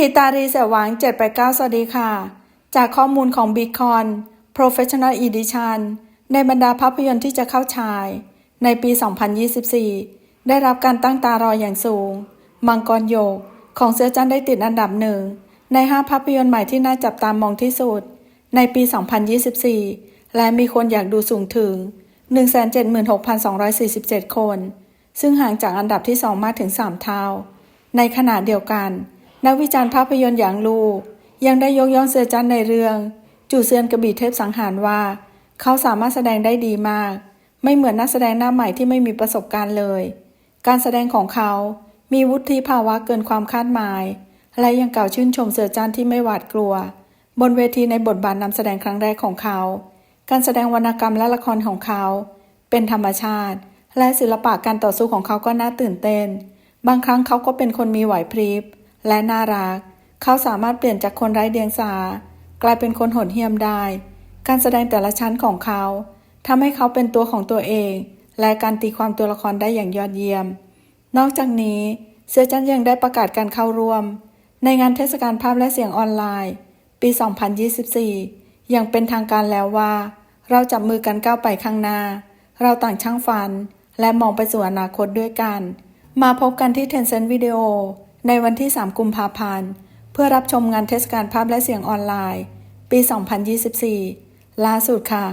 ทีตารีเสวัง789 สวัสดีค่ะ จากข้อมูลของ b i c o n Professional Edition ในบรรดาภาพยนตร์ที่จะเข้าฉาย ในปี 2024 ได้รับการตั้งตารออย่างสูง มังกรโยก ของเสือจันได้ติดอันดับหนึ่ง ใน 5 ภาพยนตร์ใหม่ที่น่าจับตามองที่สุด ในปี 2024 และมีคนอยากดูสูงถึง 176,247 คน ซึ่งห่างจากอันดับที่ 2 มากถึง 3 เท่า ในขณะเดียวกัน นักวิจารณ์ภาพยนตร์อย่างลูยังได้ยกย่องเสือจันในเรื่อง จู่เซียนกระบี่เทพสังหารว่า เขาสามารถแสดงได้ดีมาก ไม่เหมือนนักแสดงหน้าใหม่ที่ไม่มีประสบการณ์เลย การแสดงของเขามีวุฒิภาวะเกินความคาดหมาย และยังกล่าวชื่นชมเสือจันที่ไม่หวาดกลัว บนเวทีในบทบาทนำแสดงครั้งแรกของเขา การแสดงวรรณกรรมและละครของเขา เป็นธรรมชาติ และศิลปะการต่อสู้ของเขาก็น่าตื่นเต้น บางครั้งเขาก็เป็นคนมีไหวพริบ และน่ารัก เขาสามารถเปลี่ยนจากคนไร้เดียงสา กลายเป็นคนโหดเหี้ยมได้ การแสดงแต่ละชั้นของเขาทำให้เขาเป็นตัวของตัวเอง และการตีความตัวละครได้อย่างยอดเยี่ยม นอกจากนี้เสือจันยังได้ประกาศการเข้าร่วม ในงานเทศกาลภาพและเสียงออนไลน์ ปี 2024 อย่างเป็นทางการแล้วว่า เราจับมือกันก้าวไปข้างหน้า เราต่างช่างฝัน และมองไปสู่อนาคตด้วยกัน มาพบกันที่ Tencent Video ในวันที่ 3 กุมภาพันธ์ เพื่อรับชมงานเทศกาลภาพและเสียงออนไลน์ ปี 2024 ล่าสุดค่ะ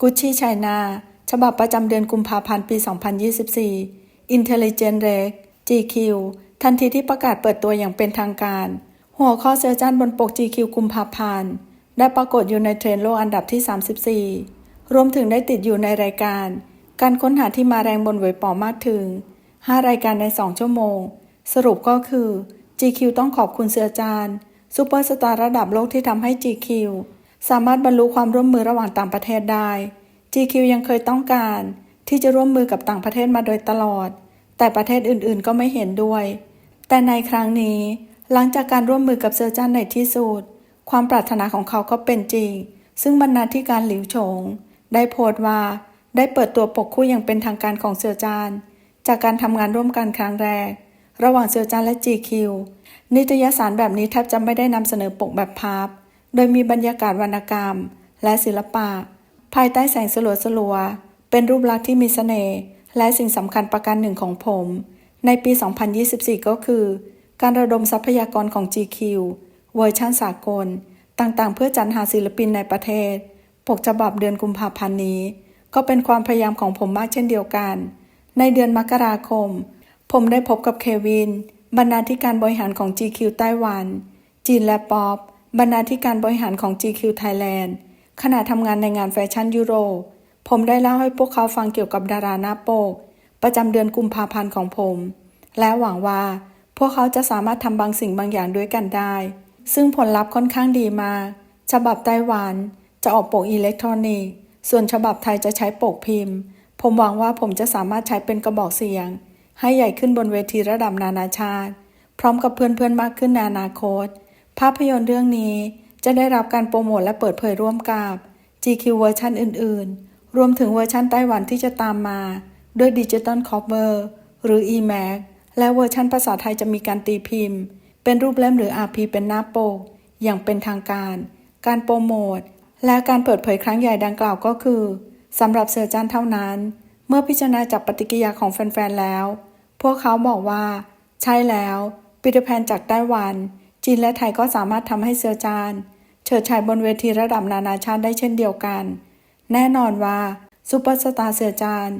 กุชชี่ไชน่าฉบับประจำเดือนกุมภาพันธ์ ปี 2024 Intelligent Rec GQ ทันทีที่ประกาศเปิดตัวอย่างเป็นทางการ หัวข้อเซอร์จันบนปก GQ กุมภาพันธ์ ได้ปรากฏอยู่ในเทรนด์โลกอันดับที่ 34 รวมถึงได้ติดอยู่ในรายการ การค้นหาที่มาแรงบนเว็บปอมากถึง 5 รายการใน 2 ชั่วโมง สรุปก็คือ GQ ต้องขอบคุณเสือจานซูเปอร์สตาร์ระดับโลกที่ทำให้ GQ สามารถบรรลุความร่วมมือระหว่างต่างประเทศได้ GQ ยังเคยต้องการ ที่จะร่วมมือกับต่างประเทศมาโดยตลอด แต่ประเทศอื่นๆ ก็ไม่เห็นด้วย แต่ในครั้งนี้ หลังจากการร่วมมือกับเซอร์จันในที่สุด ความปรารถนาของเขาก็เป็นจริง ซึ่งบรรณาธิการหลิวฉงได้โพสต์ว่า ได้เปิดตัวปกคู่อย่างเป็นทางการของเซอร์จานจากการทำงานร่วมกันครั้งแรก ระหว่างเซอร์จานและ GQ นิตยสารแบบนี้แทบจะไม่ได้นำเสนอปกแบบพับโดยมีบรรยากาศวรรณกรรม และศิลปะ ภายใต้แสงสลัวสลัวๆเป็นรูปลักษณ์ที่มีเสน่ห์และสิ่งสำคัญประการหนึ่งของผม ในปี 2024 ก็คือ การระดมทรัพยากรของ GQ เวอร์ชันสากล ต่างๆ เพื่อจัดหาศิลปินในประเทศ ปกฉบับเดือนกุมภาพันธ์นี้ ก็เป็นความพยายามของผมมากเช่นเดียวกัน ในเดือนมกราคม ผมได้พบกับเควิน บรรณาธิการบริหารของ GQ ไต้หวัน จีนและป๊อปบรรณาธิการบริหารของ GQ Thailand ขณะทำงานในงานแฟชั่นยุโรป ผมได้เล่าให้พวกเขาฟังเกี่ยวกับดาราหน้าปก ประจำเดือนกุมภาพันธ์ของผม และหวังว่า พวกเขาจะสามารถทำบางสิ่งบางอย่างด้วยกันได้ ซึ่งผลลัพธ์ค่อนข้างดีมาก ฉบับไต้หวันจะออกปกอิเล็กทรอนิกส์ ส่วนฉบับไทยจะใช้ปกพิมพ์ ผมหวังว่าผมจะสามารถใช้เป็นกระบอกเสียง ให้ใหญ่ขึ้นบนเวทีระดับนานาชาติ พร้อมกับเพื่อนๆมากขึ้นในอนาคต ภาพยนตร์เรื่องนี้จะได้รับการโปรโมทและเปิดเผยร่วมกับ GQ เวอร์ชันอื่น ๆ รวมถึงเวอร์ชันไต้หวันที่จะตามมา ด้วยดิจิตอลคอฟเวอร์หรือ eMag และเวอร์ชันภาษาไทยจะมีการตีพิมพ์ เป็นรูปเล่มหรือ RP เป็นหน้าปก อย่างเป็นทางการ การโปรโมท และการเปิดเผยครั้งใหญ่ดังกล่าวก็คือสำหรับเสือจันเท่านั้น เมื่อพิจารณาจากปฏิกิริยาของแฟนๆแล้ว พวกเขาบอกว่า ใช่แล้วปีเตอร์แพนจากไต้หวัน จีนและไทยก็สามารถทำให้เสือจานเฉิดฉายบนเวทีระดับนานาชาติได้เช่นเดียวกัน แน่นอนว่าซูเปอร์สตาร์เสือจาน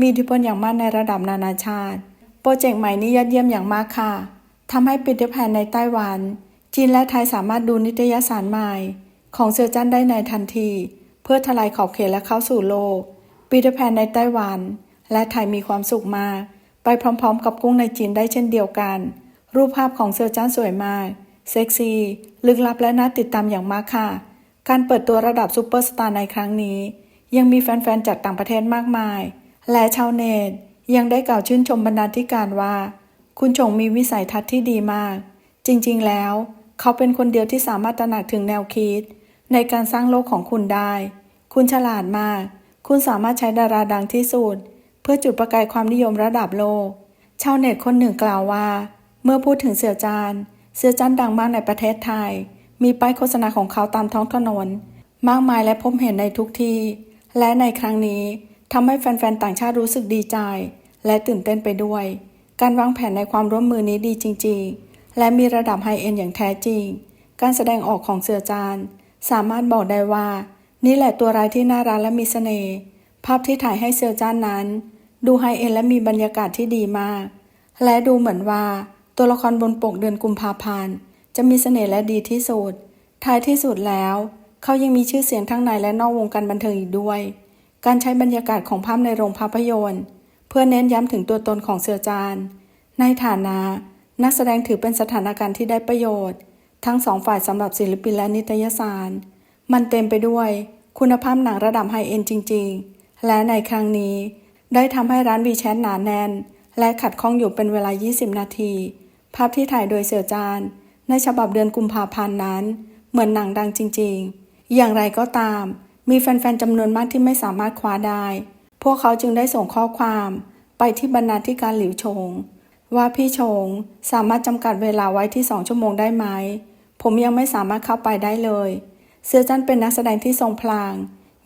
มีอิทธิพลอย่างมากในระดับนานาชาติ โปรเจกต์ใหม่นี้ยอดเยี่ยมอย่างมากค่ะทำให้ปีเตอร์แพนในไต้หวัน จีนและไทยสามารถดูนิตยสารใหม่ ของเสือจันได้ในทันที เพื่อทลายขอบเขตและเข้าสู่โลก ปีเตอร์แพนในไต้หวัน และไทยมีความสุขมาก ไปพร้อมๆ กับกุ้งในจีนได้เช่นเดียวกัน รูปภาพของเสือจันสวยมาก เซ็กซี่ ลึกลับและน่าติดตามอย่างมากค่ะ การเปิดตัวระดับซูเปอร์สตาร์ในครั้งนี้ ยังมีแฟนๆ จากต่างประเทศมากมาย และชาวเน็ตยังได้กล่าวชื่นชมบรรณาธิการว่า คุณชงมีวิสัยทัศน์ที่ดีมาก จริงๆ แล้ว เขาเป็นคนเดียวที่สามารถตระหนักถึงแนวคิด ในการสร้างโลกของคุณได้ คุณฉลาดมาก คุณสามารถใช้ดาราดังที่สุด เพื่อจุดประกายความนิยมระดับโลก ชาวเน็ตคนหนึ่งกล่าวว่า เมื่อพูดถึงเสี่ยวจานเสือจันดังมากในประเทศไทย มีป้ายโฆษณาของเขาตามท้องถนน มากมายและพบเห็นในทุกที่ และในครั้งนี้ทำให้แฟนๆต่างชาติรู้สึกดีใจ และตื่นเต้นไปด้วย การวางแผนในความร่วมมือนี้ดีจริง ๆ และมีระดับไฮเอ็นอย่างแท้จริง การแสดงออกของเสือจานสามารถบอกได้ว่า นี่แหละตัวร้ายที่น่ารักและมีเสน่ห์ภาพที่ถ่ายให้เสือจานนั้น ดูไฮเอ็นและมีบรรยากาศที่ดีมาก และดูเหมือนว่า ตัวละครบนปกเดือนกุมภาพันธ์จะมีเสน่ห์และดีที่สุดท้ายที่สุดแล้ว เขายังมีชื่อเสียงทั้งในและนอกวงการบันเทิงอีกด้วย การใช้บรรยากาศของภาพในโรงภาพยนตร์ เพื่อเน้นย้ำถึงตัวตนของเสือจาน ในฐานะ นักแสดงถือเป็นสถานการณ์ที่ได้ประโยชน์ ทั้งสองฝ่ายสำหรับศิลปินและนิตยสาร มันเต็มไปด้วย คุณภาพหนังระดับไฮเอ็นจริง ๆ และในครั้งนี้ ได้ทำให้ร้านวีแชทหนาแน่น และขัดข้องอยู่เป็นเวลา 20 นาที ภาพที่ถ่ายโดยเสือจาน ในฉบับเดือนกุมภาพันธ์นั้น เหมือนหนังดังจริง ๆ อย่างไรก็ตาม มีแฟน ๆจำนวนมากที่ไม่สามารถคว้าได้ พวกเขาจึงได้ส่งข้อความไปที่บรรณาธิการหลิวชง ว่าพี่ชงสามารถจำกัดเวลาไว้ที่2ชั่วโมงได้ไหม ผมยังไม่สามารถเข้าไปได้เลย เสือจันเป็นนักแสดงที่ทรงพลัง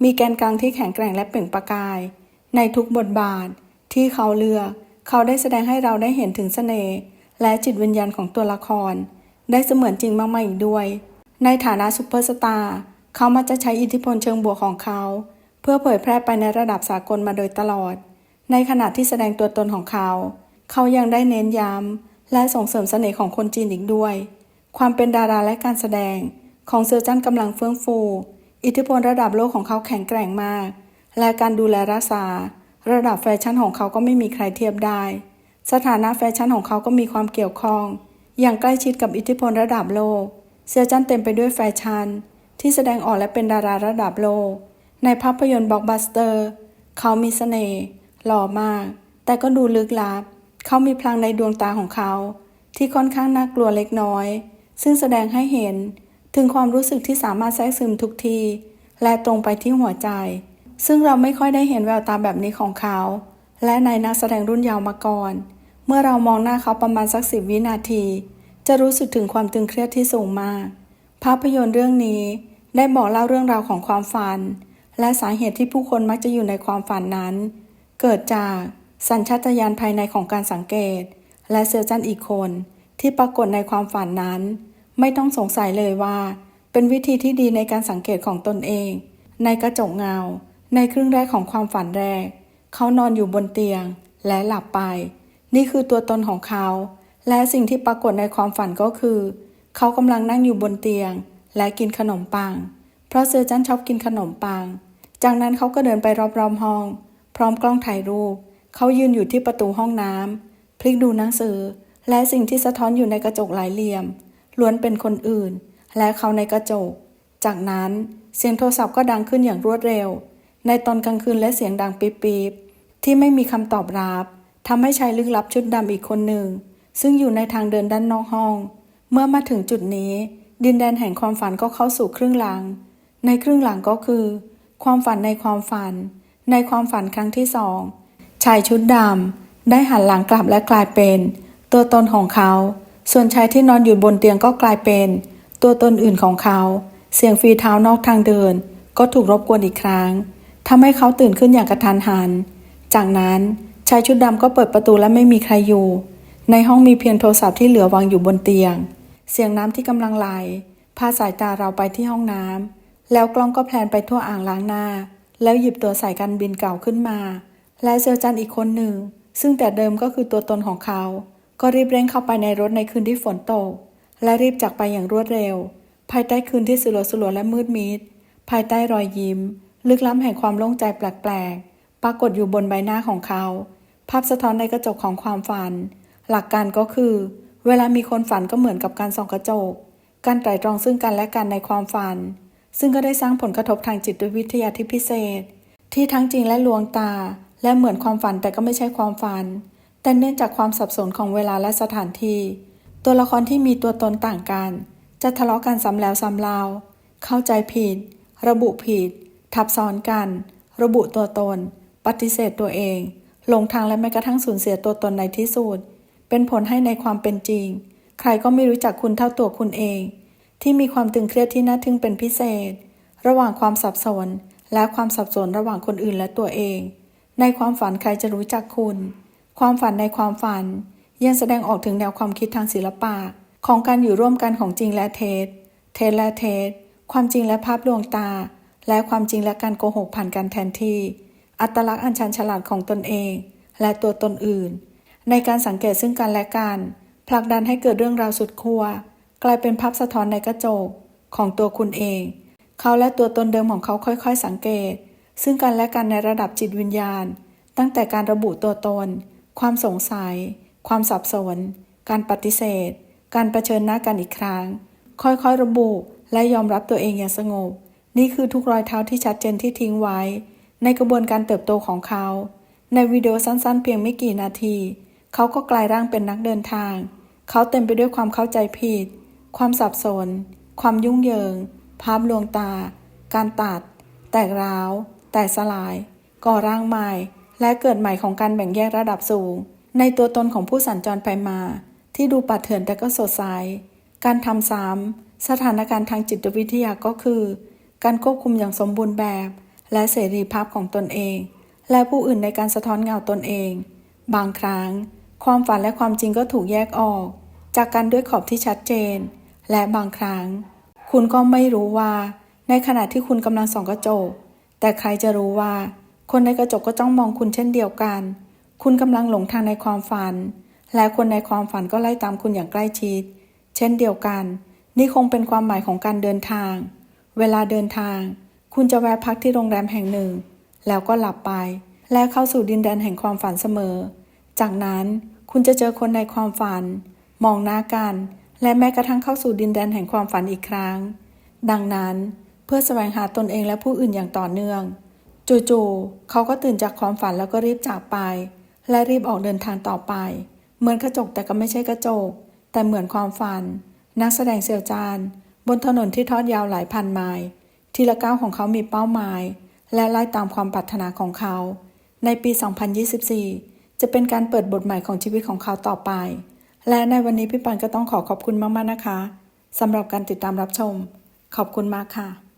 มีแกนกลางที่แข็งแกร่งและเปล่งประกาย ในทุกบทบาทที่เขาเลือก เขาได้แสดงให้เราได้เห็นถึงเสน่ห์และจิตวิญญาณของตัวละคร ได้เสมือนจริงมากๆอีกด้วย ในฐานะซูเปอร์สตาร์เขามักจะใช้อิทธิพลเชิงบวกของเขา เพื่อเผยแพร่ไปในระดับสากลมาโดยตลอด ในขณะที่แสดงตัวตนของเขา เขายังได้เน้นย้ำและส่งเสริมเสน่ห์ของคนจีนอีกด้วย ความเป็นดาราและการแสดง ของเซอร์จันกำลังเฟื่องฟู อิทธิพลระดับโลกของเขาแข็งแกร่งมาก และการดูแลรักษา ระดับแฟชั่นของเขาก็ไม่มีใครเทียบได้ สถานะแฟชั่นของเขาก็มีความเกี่ยวข้อง อย่างใกล้ชิดกับอิทธิพลระดับโลก เซอร์จันเต็มไปด้วยแฟชั่น ที่แสดงออกและเป็นดาราระดับโลก ในภาพยนตร์บล็อกบัสเตอร์ เขามีเสน่ห์หล่อมาก แต่ก็ดูลึกลับ เขามีพลังในดวงตาของเขา ที่ค่อนข้างน่ากลัวเล็กน้อย ซึ่งแสดงให้เห็น ถึงความรู้สึกที่สามารถแทรกซึมทุกที และตรงไปที่หัวใจ ซึ่งเราไม่ค่อยได้เห็นแววตาแบบนี้ของเขา และในนักแสดงรุ่นยาวมาก่อน เมื่อเรามองหน้าเขาประมาณสักสิบวินาที จะรู้สึกถึงความตึงเครียดที่สูงมาก ภาพยนตร์เรื่องนี้ได้บอกเล่าเรื่องราวของความฝัน และสาเหตุที่ผู้คนมักจะอยู่ในความฝันนั้น เกิดจากสัญชาตญาณภายในของการสังเกต และเซอร์จันอีกคนที่ปรากฏในความฝันนั้น ไม่ต้องสงสัยเลยว่า เป็นวิธีที่ดีในการสังเกตของตนเอง ในกระจกเงา ในครึ่งแรกของความฝันแรก เขานอนอยู่บนเตียง และหลับไป นี่คือตัวตนของเขา และสิ่งที่ปรากฏในความฝันก็คือ เขากำลังนั่งอยู่บนเตียง และกินขนมปัง เพราะเซอร์จันชอบกินขนมปัง จากนั้นเขาก็เดินไปรอบๆห้อง พร้อมกล้องถ่ายรูป เขายืนอยู่ที่ประตูห้องน้ำพลิกดูหนังสือ และสิ่งที่สะท้อนอยู่ในกระจกหลายเหลี่ยม ล้วนเป็นคนอื่น และเขาในกระจก จากนั้นเสียงโทรศัพท์ก็ดังขึ้นอย่างรวดเร็ว ในตอนกลางคืนและเสียงดังปี๊บๆที่ไม่มีคำตอบรับทำให้ชายลึกลับชุดดำอีกคนหนึ่ง ซึ่งอยู่ในทางเดินด้านนอกห้อง เมื่อมาถึงจุดนี้ ดินแดนแห่งความฝันก็เข้าสู่ครึ่งหลัง ในครึ่งหลังก็คือ ความฝันในความฝัน ในความฝันครั้งที่สองชายชุดดำได้หันหลังกลับและกลายเป็น ตัวตนของเขา ส่วนชายที่นอนอยู่บนเตียงก็กลายเป็น ตัวตนอื่นของเขา เสียงฝีเท้านอกทางเดิน ก็ถูกรบกวนอีกครั้งทำให้เขาตื่นขึ้นอย่างกระทันหัน จากนั้นชายชุดดำก็เปิดประตูและไม่มีใครอยู่ ในห้องมีเพียงโทรศัพท์ที่เหลือวางอยู่บนเตียง เสียงน้ำที่กำลังไหลพาสายตาเราไปที่ห้องน้ำแล้วกล้องก็แพลนไปทั่วอ่างล้างหน้า แล้วหยิบตัวสายการบินเก่าขึ้นมา และเซลจันอีกคนหนึ่ง ซึ่งแต่เดิมก็คือตัวตนของเขา ก็รีบเร่งเข้าไปในรถในคืนที่ฝนตก และรีบจากไปอย่างรวดเร็ว ภายใต้คืนที่สลัวสลัวและมืดมิด ภายใต้รอยยิ้ม ลึกล้ำแห่งความโล่งใจแปลกๆ ปรากฏอยู่บนใบหน้าของเขา ภาพสะท้อนในกระจกของความฝัน หลักการก็คือ เวลามีคนฝันก็เหมือนกับการส่องกระจก การไตร่ตรองซึ่งกันและกันในความฝัน ซึ่งก็ได้สร้างผลกระทบทางจิตวิทยาที่พิเศษ ที่ทั้งจริงและลวงตา และเหมือนความฝันแต่ก็ไม่ใช่ความฝัน แต่เนื่องจากความสับสนของเวลาและสถานที่ ตัวละครที่มีตัวตนต่างกัน จะทะเลาะกันซ้ำแล้วซ้ำเล่าเข้าใจผิด ระบุผิด ทับซ้อนกัน ระบุตัวตน ปฏิเสธตัวเอง หลงทางและแม้กระทั่งสูญเสียตัวตนในที่สุด เป็นผลให้ในความเป็นจริง ใครก็ไม่รู้จักคุณเท่าตัวคุณเอง ที่มีความตึงเครียดที่น่าทึ่งเป็นพิเศษ ระหว่างความสับสน และความสับสนระหว่างคนอื่นและตัวเอง ในความฝันใครจะรู้จักคุณ ความฝันในความฝัน ยังแสดงออกถึงแนวความคิดทางศิลปะ ของการอยู่ร่วมกันของจริงและเท็จ เท็จและเท็จ ความจริงและภาพลวงตา และความจริงและการโกหกผ่านกันแทนที่ อัตลักษณ์อันชันฉลาดของตนเอง และตัวตนอื่น ในการสังเกตซึ่งกันและกัน ผลักดันให้เกิดเรื่องราวสุดขั้วกลายเป็นภาพสะท้อนในกระจกของตัวคุณเอง เขาและตัวตนเดิมของเขาค่อยๆ สังเกต ซึ่งกันและกันในระดับจิตวิญญาณ ตั้งแต่การระบุตัวตน ความสงสัย ความสับสน การปฏิเสธ การรเผชิญหน้ากันอีกครั้ง ค่อยๆระบุและยอมรับตัวเองอย่างสงบ นี่คือทุกรอยเท้าที่ชัดเจนที่ทิ้งไว้ ในกระบวนการเติบโตของเขา ในวิดีโอสั้นๆ เพียงไม่กี่นาที เขาก็กลายร่างเป็นนักเดินทาง เขาเต็มไปด้วยความเข้าใจผิด ความสับสน ความยุ่งเหยิง ภาพลวงตา การตัด แตกร้าว แตกสลาย ก่อร่างใหม่ และเกิดใหม่ของการแบ่งแยกระดับสูง ในตัวตนของผู้สัญจรไปมา ที่ดูปัดเถื่อนแต่ก็สดใส การทำซ้ำสถานการณ์ทางจิตวิทยาก็คือ การควบคุมอย่างสมบูรณ์แบบ และเสรีภาพของตนเอง และผู้อื่นในการสะท้อนเงาตนเอง บางครั้ง ความฝันและความจริงก็ถูกแยกออก จากกันด้วยขอบที่ชัดเจน และบางครั้ง คุณก็ไม่รู้ว่า ในขณะที่คุณกำลังส่องกระจก แต่ใครจะรู้ว่า คนในกระจกก็จ้องมองคุณเช่นเดียวกัน คุณกำลังหลงทางในความฝัน และคนในความฝันก็ไล่ตามคุณอย่างใกล้ชิด เช่นเดียวกัน นี่คงเป็นความหมายของการเดินทาง เวลาเดินทาง คุณจะแวะพักที่โรงแรมแห่งหนึ่ง แล้วก็หลับไป และเข้าสู่ดินแดนแห่งความฝันเสมอ จากนั้นคุณจะเจอคนในความฝัน มองหน้ากัน และแม้กระทั่งเข้าสู่ดินแดนแห่งความฝันอีกครั้ง ดังนั้น เพื่อแสวงหาตนเองและผู้อื่นอย่างต่อเนื่อง จู่ๆเขาก็ตื่นจากความฝันแล้วก็รีบจากไป และรีบออกเดินทางต่อไป เหมือนกระจกแต่ก็ไม่ใช่กระจก แต่เหมือนความฝัน นักแสดงเซียวจาน บนถนนที่ทอดยาวหลายพันไมล์ทีละก้าวของเขามีเป้าหมาย และไล่ตามความปรารถนาของเขา ในปี 2024 จะเป็นการเปิดบทใหม่ของชีวิตของเขาต่อไป และในวันนี้พี่ปันก็ต้องขอขอบคุณมากๆนะคะสำหรับการติดตามรับชม ขอบคุณมากค่ะ